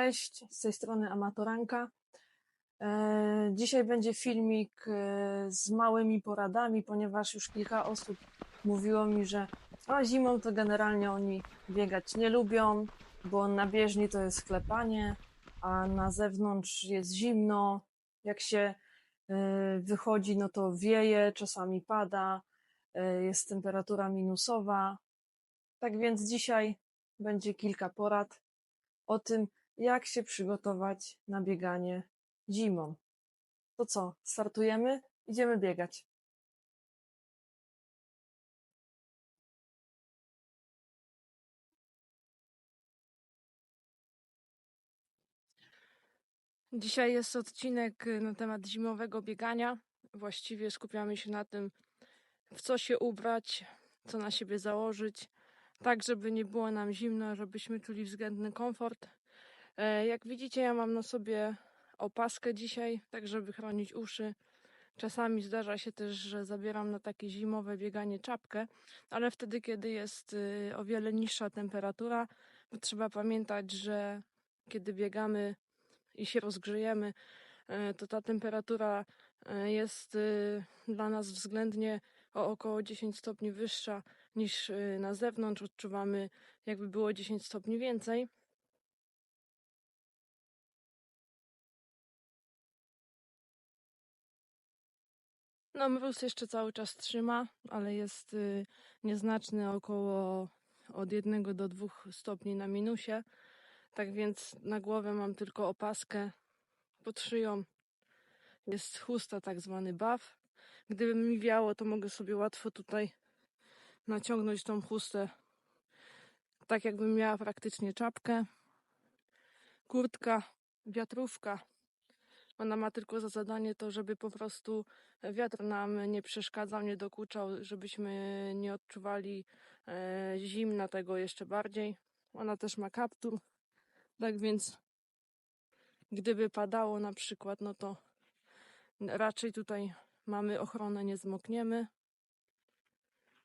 Cześć, z tej strony Amatoranka. E, Dzisiaj będzie filmik e, z małymi poradami, ponieważ już kilka osób mówiło mi, że a zimą to generalnie oni biegać nie lubią, bo na bieżni to jest klepanie, a na zewnątrz jest zimno. Jak się e, wychodzi, no to wieje, czasami pada, jest temperatura minusowa. Tak więc dzisiaj będzie kilka porad o tym, jak się przygotować na bieganie zimą. To co, startujemy? Idziemy biegać. Dzisiaj jest odcinek y, na temat zimowego biegania. Właściwie skupiamy się na tym, w co się ubrać, co na siebie założyć, tak żeby nie było nam zimno, żebyśmy czuli względny komfort. E, Jak widzicie, ja mam na sobie opaskę dzisiaj, tak żeby chronić uszy. Czasami zdarza się też, że zabieram na takie zimowe bieganie czapkę, ale wtedy, kiedy jest y, o wiele niższa temperatura, trzeba pamiętać, że kiedy biegamy i się rozgrzejemy, e, to ta temperatura e, jest y, dla nas względnie o około 10 stopni wyższa niż y, na zewnątrz. Odczuwamy, jakby było 10 stopni więcej. No, mróz jeszcze cały czas trzyma, ale jest y, nieznaczny, około od 1 do 2 stopni na minusie. Tak więc na głowę mam tylko opaskę. Pod szyją jest chusta, tak zwany buff. Gdyby mi wiało, to mogę sobie łatwo tutaj naciągnąć tą chustę, tak jakbym miała praktycznie czapkę. Kurtka, wiatrówka. Ona ma tylko za zadanie to, żeby po prostu wiatr nam nie przeszkadzał, nie dokuczał, żebyśmy nie odczuwali e, zimna tego jeszcze bardziej. Ona też ma kaptur, tak więc gdyby padało na przykład, no to raczej tutaj mamy ochronę, nie zmokniemy.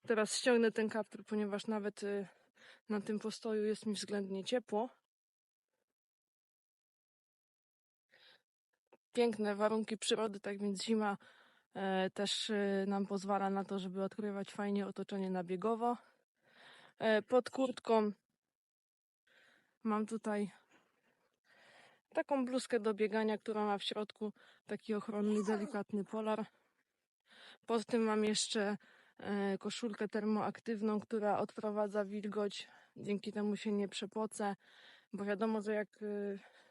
Teraz ściągnę ten kaptur, ponieważ nawet y, na tym postoju jest mi względnie ciepło. Piękne warunki przyrody, tak więc zima e, też y, nam pozwala na to, żeby odkrywać fajnie otoczenie na biegowo. E, pod kurtką mam tutaj taką bluzkę do biegania, która ma w środku taki ochronny, delikatny polar. Poza tym mam jeszcze e, koszulkę termoaktywną, która odprowadza wilgoć. Dzięki temu się nie przepocę, bo wiadomo, że jak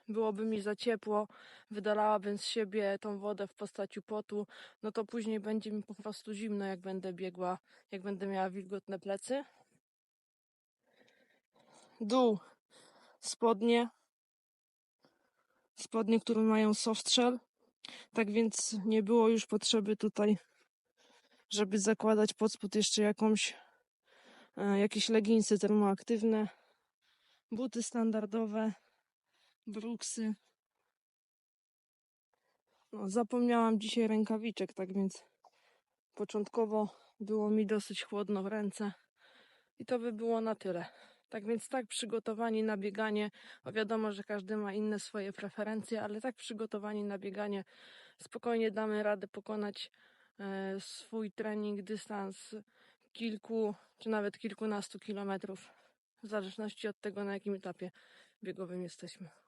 byłoby mi za ciepło, wydalałabym z siebie tą wodę w postaci potu, no to później będzie mi po prostu zimno, jak będę biegła, jak będę miała wilgotne plecy. Dół, spodnie, spodnie, które mają softshell, tak więc nie było już potrzeby tutaj, żeby zakładać pod spód jeszcze jakąś, e, jakieś leginsy termoaktywne, buty standardowe, bruksy. No, zapomniałam dzisiaj rękawiczek, tak więc początkowo było mi dosyć chłodno w ręce i to by było na tyle. Tak więc tak przygotowani na bieganie, bo wiadomo, że każdy ma inne swoje preferencje, ale tak przygotowani na bieganie spokojnie damy radę pokonać e, swój trening, dystans kilku czy nawet kilkunastu kilometrów, w zależności od tego, na jakim etapie biegowym jesteśmy.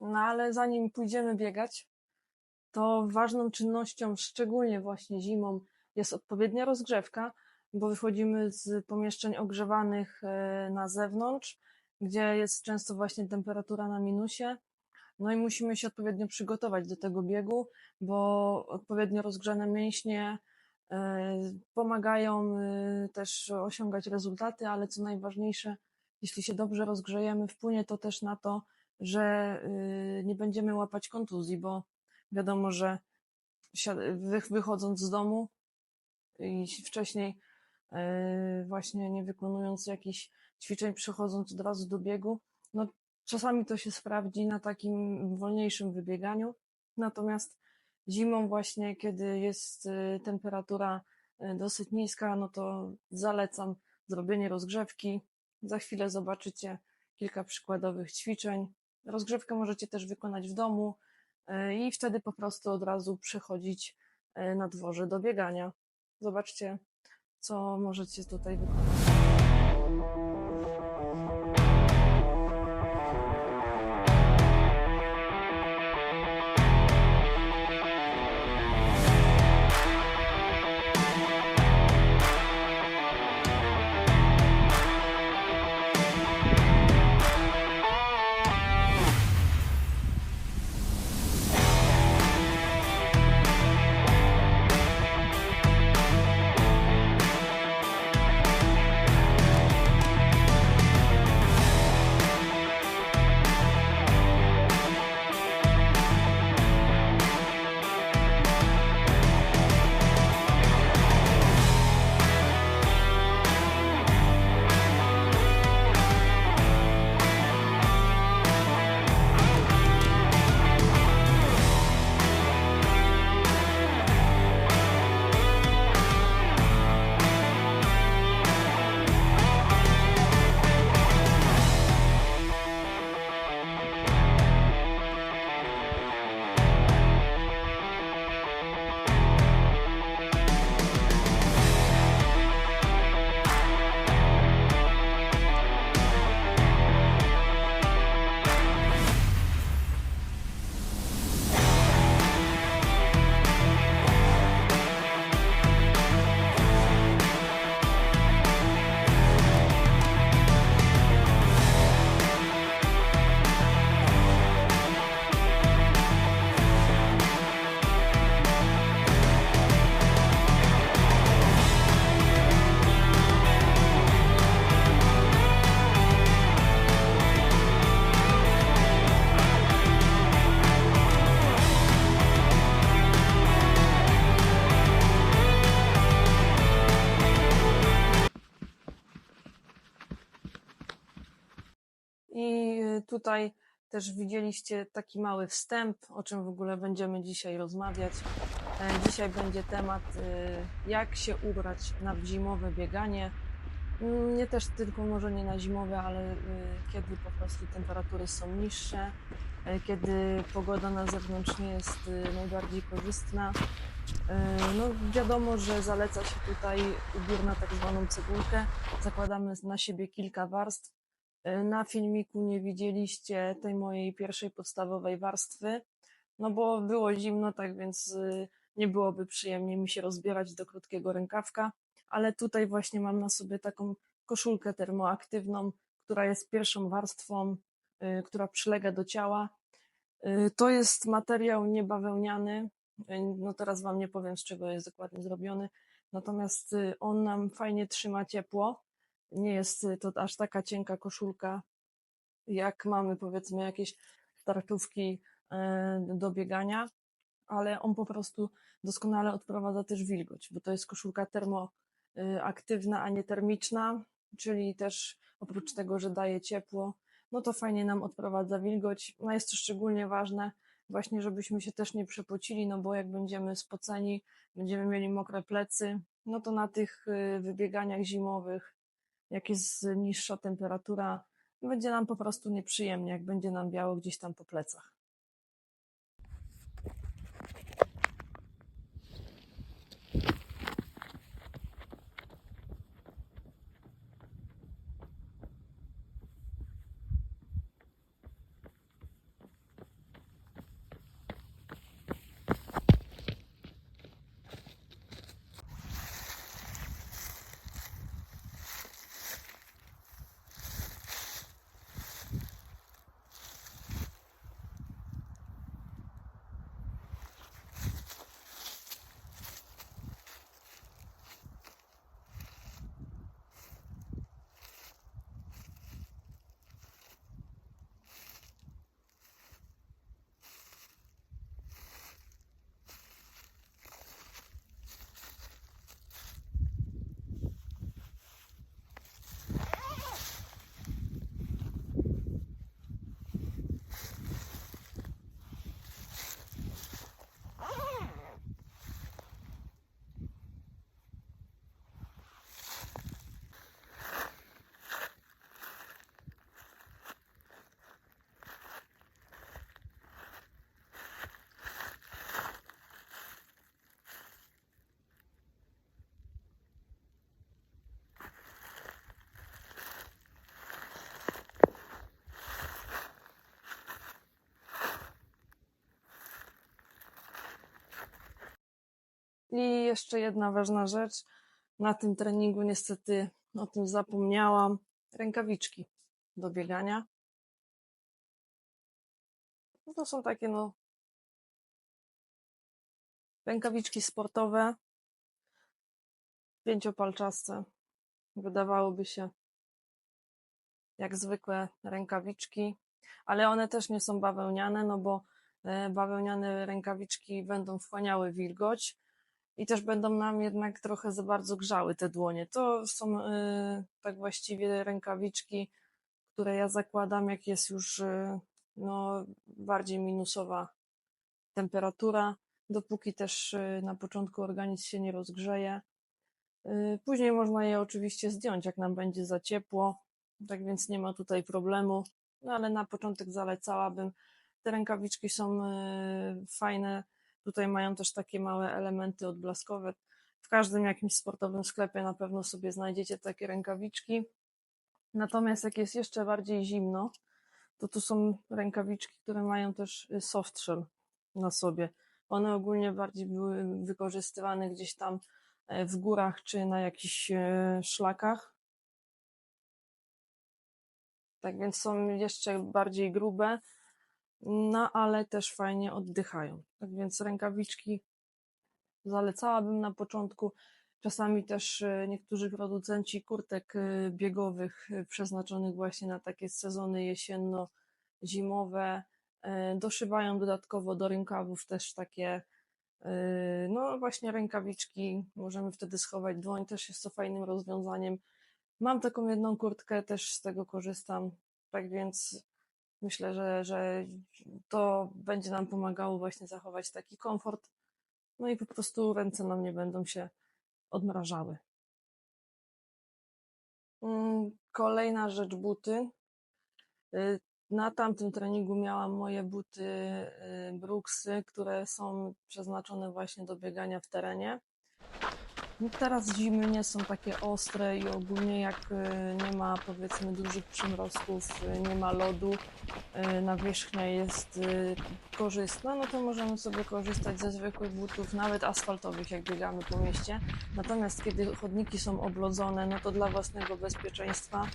No ale zanim pójdziemy biegać, to ważną czynnością, szczególnie właśnie zimą, jest odpowiednia rozgrzewka, bo wychodzimy z pomieszczeń ogrzewanych e, na zewnątrz, gdzie jest często właśnie temperatura na minusie. No i musimy się odpowiednio przygotować do tego biegu, bo odpowiednio rozgrzane mięśnie e, pomagają e, też osiągać rezultaty, ale co najważniejsze, jeśli się dobrze rozgrzejemy, wpłynie to też na to, że y, nie będziemy łapać kontuzji, bo wiadomo, że wychodząc z domu i wcześniej y, właśnie nie wykonując jakichś ćwiczeń, przechodząc od razu do biegu, no czasami to się sprawdzi na takim wolniejszym wybieganiu, natomiast zimą właśnie, kiedy jest y, temperatura dosyć niska, no to zalecam zrobienie rozgrzewki. Za chwilę zobaczycie kilka przykładowych ćwiczeń. Rozgrzewkę możecie też wykonać w domu e, i wtedy po prostu od razu przechodzić e, na dworze do biegania. Zobaczcie, co możecie tutaj wykonać. Tutaj też widzieliście taki mały wstęp, o czym w ogóle będziemy dzisiaj rozmawiać. E, Dzisiaj będzie temat, y, jak się ubrać na zimowe bieganie. Mm, Nie też tylko może nie na zimowe, ale y, kiedy po prostu temperatury są niższe, e, kiedy pogoda na zewnątrz nie jest y, najbardziej korzystna. E, No wiadomo, że zaleca się tutaj ubiór na tak zwaną cegulkę. Zakładamy na siebie kilka warstw. E, Na filmiku nie widzieliście tej mojej pierwszej podstawowej warstwy, no bo było zimno, tak więc y, nie byłoby przyjemnie mi się rozbierać do krótkiego rękawka, ale tutaj właśnie mam na sobie taką koszulkę termoaktywną, która jest pierwszą warstwą, y, która przylega do ciała. Y, To jest materiał niebawełniany, y, no teraz wam nie powiem z czego jest dokładnie zrobiony, natomiast y, on nam fajnie trzyma ciepło. Nie jest y, to aż taka cienka koszulka, jak mamy powiedzmy jakieś startówki e, do biegania, ale on po prostu doskonale odprowadza też wilgoć, bo to jest koszulka termoaktywna, a nie termiczna, czyli też oprócz tego, że daje ciepło, no to fajnie nam odprowadza wilgoć. No jest to szczególnie ważne, właśnie żebyśmy się też nie przepocili, no bo jak będziemy spoceni, będziemy mieli mokre plecy, no to na tych y, wybieganiach zimowych, jak jest niższa temperatura, będzie nam po prostu nieprzyjemnie, jak będzie nam biało gdzieś tam po plecach. Jeszcze jedna ważna rzecz. Na tym treningu niestety o tym zapomniałam. Rękawiczki do biegania. To są takie no rękawiczki sportowe, pięciopalczaste. Wydawałoby się jak zwykłe rękawiczki, ale one też nie są bawełniane, no bo e, bawełniane rękawiczki będą wchłaniały wilgoć i też będą nam jednak trochę za bardzo grzały te dłonie. To są e, tak właściwie rękawiczki, które ja zakładam, jak jest już e, no, bardziej minusowa temperatura, dopóki też y, na początku organizm się nie rozgrzeje. Y, Później można je oczywiście zdjąć, jak nam będzie za ciepło, tak więc nie ma tutaj problemu, no ale na początek zalecałabym. Te rękawiczki są y, fajne, tutaj mają też takie małe elementy odblaskowe. W każdym jakimś sportowym sklepie na pewno sobie znajdziecie takie rękawiczki. Natomiast jak jest jeszcze bardziej zimno, to tu są rękawiczki, które mają też y, soft shell na sobie. One ogólnie bardziej były wykorzystywane gdzieś tam e, w górach czy na jakichś e, szlakach. Tak więc są jeszcze bardziej grube, no ale też fajnie oddychają. Tak więc rękawiczki zalecałabym na początku. Czasami też e, niektórzy producenci kurtek e, biegowych e, przeznaczonych właśnie na takie sezony jesienno-zimowe doszywają dodatkowo do rękawów też takie no właśnie rękawiczki. Możemy wtedy schować dłoń, też jest to fajnym rozwiązaniem. Mam taką jedną kurtkę, też z tego korzystam, tak więc myślę, że, że to będzie nam pomagało właśnie zachować taki komfort. No i po prostu ręce nam nie będą się odmrażały. Mm, Kolejna rzecz, buty. Y, Na tamtym treningu miałam moje buty y, Brooksy, które są przeznaczone właśnie do biegania w terenie. No Teraz zimy nie są takie ostre i ogólnie jak y, nie ma powiedzmy dużych przymrozków, y, nie ma lodu, y, nawierzchnia jest korzystna, no to możemy sobie korzystać ze zwykłych butów, nawet asfaltowych, jak biegamy po mieście. Natomiast kiedy chodniki są oblodzone, no to dla własnego bezpieczeństwa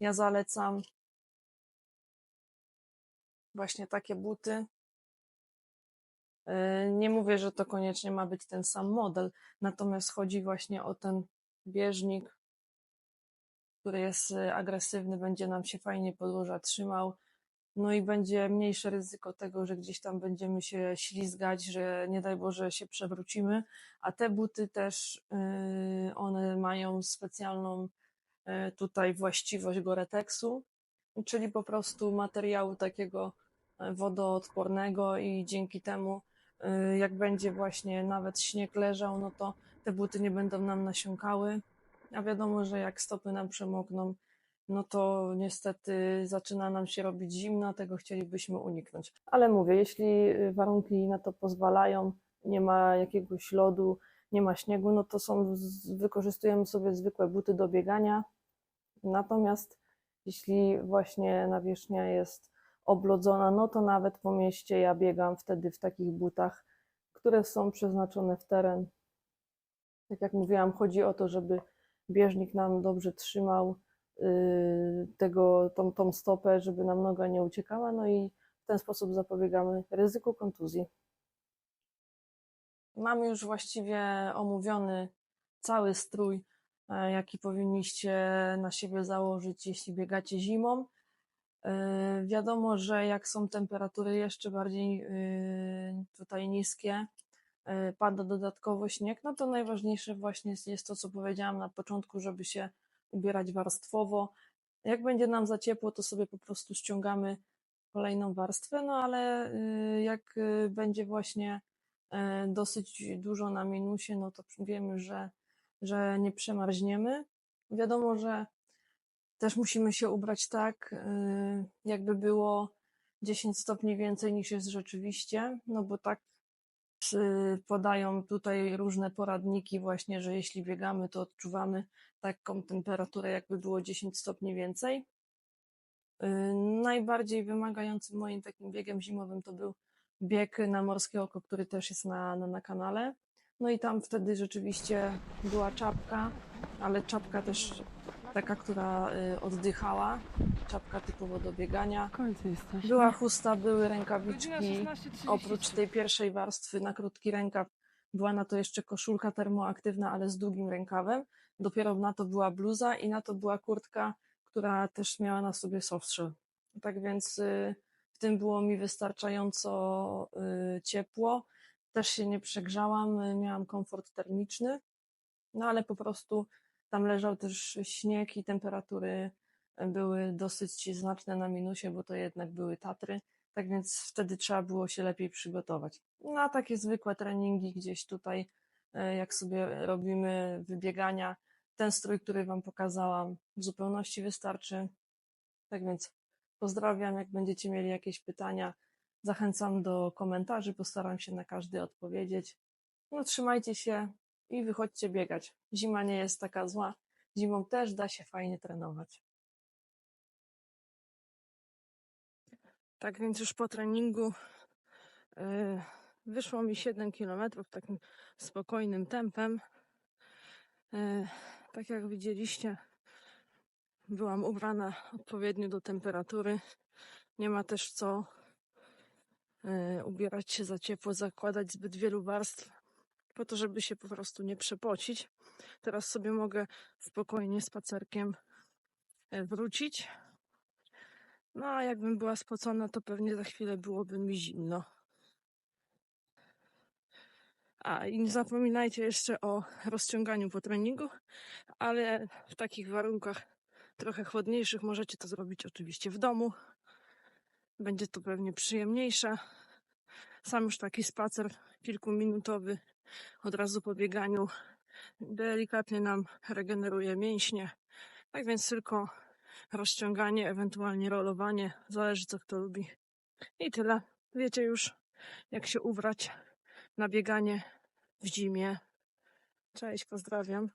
ja zalecam właśnie takie buty. Y, Nie mówię, że to koniecznie ma być ten sam model, natomiast chodzi właśnie o ten bieżnik, który jest y, agresywny, będzie nam się fajnie podłoża trzymał, no i będzie mniejsze ryzyko tego, że gdzieś tam będziemy się ślizgać, że nie daj Boże się przewrócimy, a te buty też, y, one mają specjalną tutaj właściwość Goretexu, czyli po prostu materiału takiego e, wodoodpornego i dzięki temu jak będzie właśnie nawet śnieg leżał, no to te buty nie będą nam nasiąkały, a wiadomo, że jak stopy nam przemokną, no to niestety zaczyna nam się robić zimno, tego chcielibyśmy uniknąć. Ale mówię, jeśli y, warunki na to pozwalają, nie ma jakiegoś lodu, nie ma śniegu, no to są, wykorzystujemy sobie zwykłe buty do biegania. Natomiast jeśli właśnie nawierzchnia jest oblodzona, no to nawet po mieście ja biegam wtedy w takich butach, które są przeznaczone w teren. Tak jak mówiłam, chodzi o to, żeby bieżnik nam dobrze trzymał yy, tego, tą, tą stopę, żeby nam noga nie uciekała, no i w ten sposób zapobiegamy ryzyku kontuzji. Mamy już właściwie omówiony cały strój, e, jaki powinniście na siebie założyć, jeśli biegacie zimą. E, Wiadomo, że jak są temperatury jeszcze bardziej e, tutaj niskie, e, pada dodatkowo śnieg, no to najważniejsze właśnie jest, jest to, co powiedziałam na początku, żeby się ubierać warstwowo. Jak będzie nam za ciepło, to sobie po prostu ściągamy kolejną warstwę, no ale y, jak y, będzie właśnie e, dosyć dużo na minusie, no to wiemy, że, że nie przemarzniemy. Wiadomo, że też musimy się ubrać tak, y, jakby było 10 stopni więcej niż jest rzeczywiście, no bo tak podają tutaj różne poradniki właśnie, że jeśli biegamy, to odczuwamy taką temperaturę, jakby było 10 stopni więcej. Y, Najbardziej wymagającym moim takim biegiem zimowym to był bieg na Morskie Oko, który też jest na, na, na kanale. No i tam wtedy rzeczywiście była czapka, ale czapka też taka, która y, oddychała. Czapka typowo do biegania. Jesteśmy. Była chusta, były rękawiczki. 16.30. Oprócz tej pierwszej warstwy na krótki rękaw była na to jeszcze koszulka termoaktywna, ale z długim rękawem. Dopiero na to była bluza i na to była kurtka, która też miała na sobie softshell. Tak więc y, w tym było mi wystarczająco y, ciepło. Też się nie przegrzałam, miałam komfort termiczny, no ale po prostu tam leżał też śnieg i temperatury były dosyć znaczne na minusie, bo to jednak były Tatry. Tak więc wtedy trzeba było się lepiej przygotować. Na takie zwykłe treningi gdzieś tutaj, e, jak sobie robimy wybiegania, ten strój, który Wam pokazałam, w zupełności wystarczy. Tak więc pozdrawiam. Jak będziecie mieli jakieś pytania, zachęcam do komentarzy. Postaram się na każdy odpowiedzieć. No, trzymajcie się i wychodźcie biegać. Zima nie jest taka zła. Zimą też da się fajnie trenować. Tak więc już po treningu yy, wyszło mi 7 km takim spokojnym tempem. Yy, tak jak widzieliście, byłam ubrana odpowiednio do temperatury. Nie ma też co yy, ubierać się za ciepło, zakładać zbyt wielu warstw, po to, żeby się po prostu nie przepocić. Teraz sobie mogę spokojnie spacerkiem yy, wrócić. No a jakbym była spocona, to pewnie za chwilę byłoby mi zimno. A i nie zapominajcie jeszcze o rozciąganiu po treningu, ale w takich warunkach trochę chłodniejszych możecie to zrobić oczywiście w domu. Będzie to pewnie przyjemniejsze. Sam już taki spacer kilkuminutowy od razu po bieganiu delikatnie nam regeneruje mięśnie. Tak więc tylko rozciąganie, ewentualnie rolowanie, zależy co kto lubi. I tyle. Wiecie już, jak się ubrać na bieganie w zimie. Cześć, pozdrawiam.